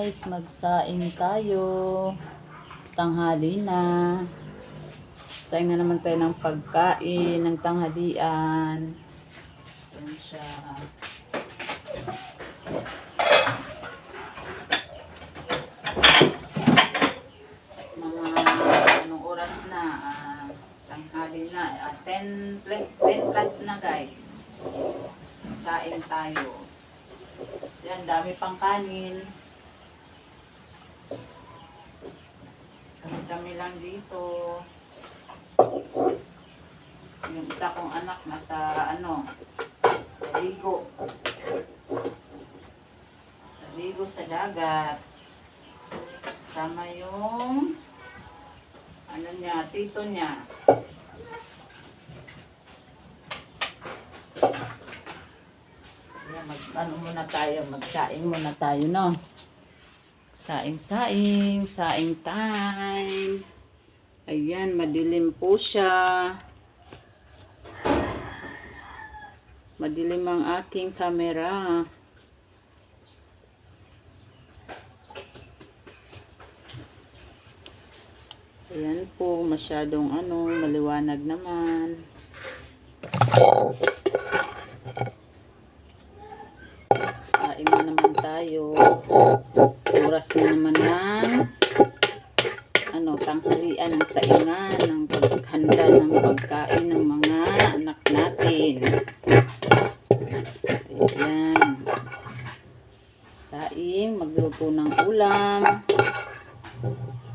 guys, magsaing tayo. Tanghali na. Saing na naman tayo ng pagkain, ng tanghalian. Yan siya. Mga anong oras na? Ah, tanghali na. Ah, 10 plus, 10 plus na guys. Saing tayo. Yan, dami pang kanin. Kami-kami lang dito. Yung isa kong anak nasa ano, naligo. Naligo sa dagat. Kasama yung ano niya, tito niya. Mag, ano muna tayo, magsaing muna tayo, no? Saing-saing, saing time. Ayan, madilim po siya. Madilim ang aking camera. Ayan po, masyadong ano, maliwanag naman. Saing na naman tayo. Oras na naman ng ano, tanghalian ng saingan, ng paghanda ng pagkain ng mga anak natin. Ayan. Saing, magluto ng ulam.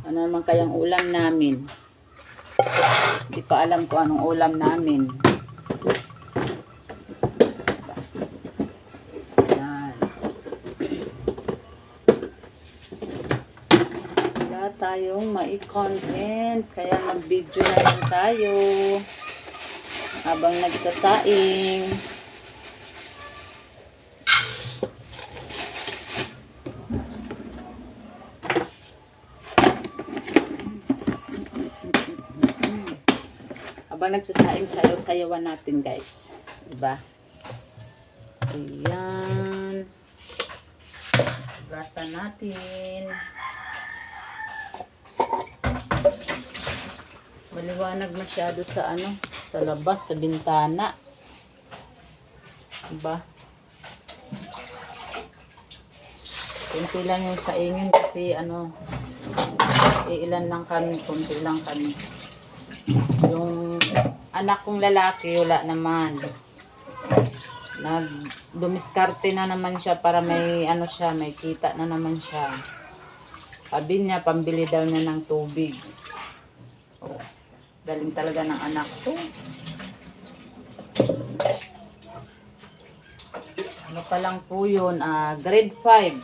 Ano naman kayang ulam namin? Hindi pa alam ko anong ulam namin. Ayan. Wala tayong mai-content. Kaya mag-video na lang tayo. Habang nagsasaing. Habang nagsasaing sayaw-sayawan natin guys. Diba? Ayan. Gasa natin. Maliwanag masyado sa ano, sa labas, sa bintana. Diba? Kunti lang yung saingin kasi ano, iilan lang kami, kunti lang kami. Yung anak kong lalaki, wala naman. Nag dumiskarte na naman siya para may ano siya, may kita na naman siya. Sabi niya, pambili daw niya ng tubig. Oh, galing talaga ng anak ko. Ano pa lang po yun, ah, grade 5.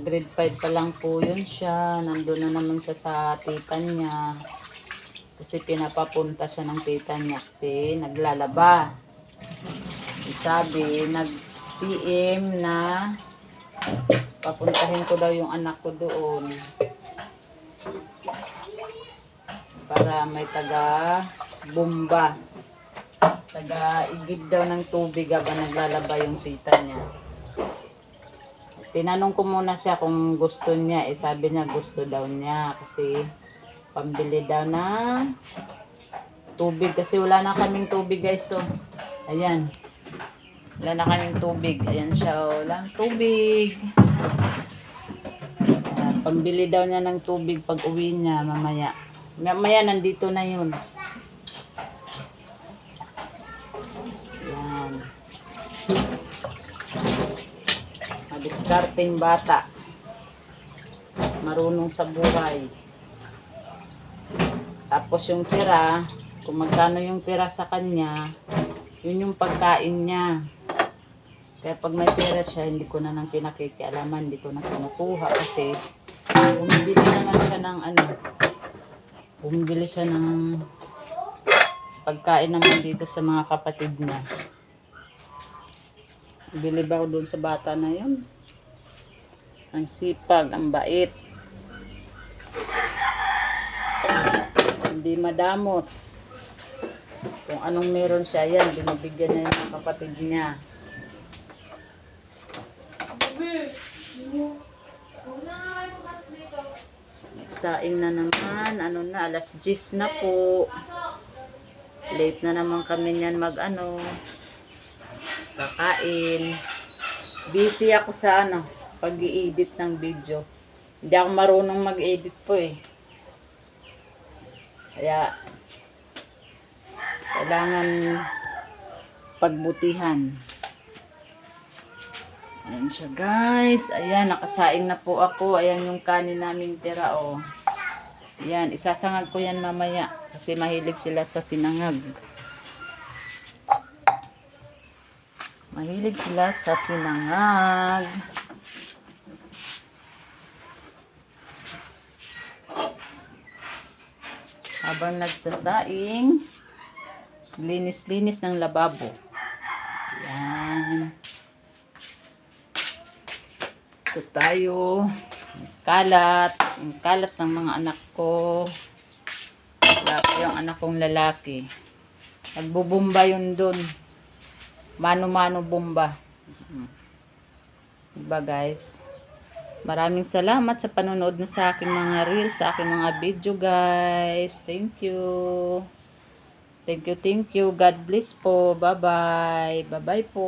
Grade 5 pa lang po yun siya. Nandun na naman siya sa tita niya. Kasi pinapapunta siya ng tita niya kasi naglalaba. Sabi, nag-PM na papuntahin ko daw yung anak ko doon. Para may taga bomba. Taga igib daw ng tubig habang naglalaba yung tita niya. Tinanong ko muna siya kung gusto niya. Eh, sabi niya gusto daw niya kasi pambili daw ng tubig. Kasi wala na kaming tubig guys. So, ayan. Wala na kaming tubig. Ayan siya. oh. Walang tubig. Pambili daw niya ng tubig pag uwi niya mamaya. Mamaya nandito na yun. Ayan. Madiskarting bata. Marunong sa buhay. Tapos yung tira, kung magkano yung tira sa kanya, yun yung pagkain niya. Kaya pag may pera siya, hindi ko na nang pinakikialaman, hindi ko na kinukuha kasi bumibili naman siya ng ano, bumibili siya ng pagkain naman dito sa mga kapatid niya. Bilib ako doon sa bata na yun. Ang sipag, ang bait. Hindi madamot. Kung anong meron siya, yan, binibigyan niya yung kapatid niya. Magsaing na naman. Ano na, alas 10 na po. Late na naman kami niyan mag ano. Kakain. Busy ako sa ano, pag edit ng video. Hindi ako marunong mag-edit po eh. Kaya, kailangan pagbutihan. Ayan siya guys. Ayan, nakasaing na po ako. Ayan yung kanin namin tira oh. Ayan, isasangag ko yan mamaya. Kasi mahilig sila sa sinangag. Mahilig sila sa sinangag. Habang nagsasaing, linis-linis ng lababo. Yan. Ito tayo. Kalat. Ang kalat ng mga anak ko. Wala yung anak kong lalaki. Nagbubumba yun dun. Mano-mano bomba. Diba guys? Maraming salamat sa panonood mo sa aking mga reels, sa aking mga video guys. Thank you. Thank you, thank you. God bless po. Bye-bye. Bye-bye po.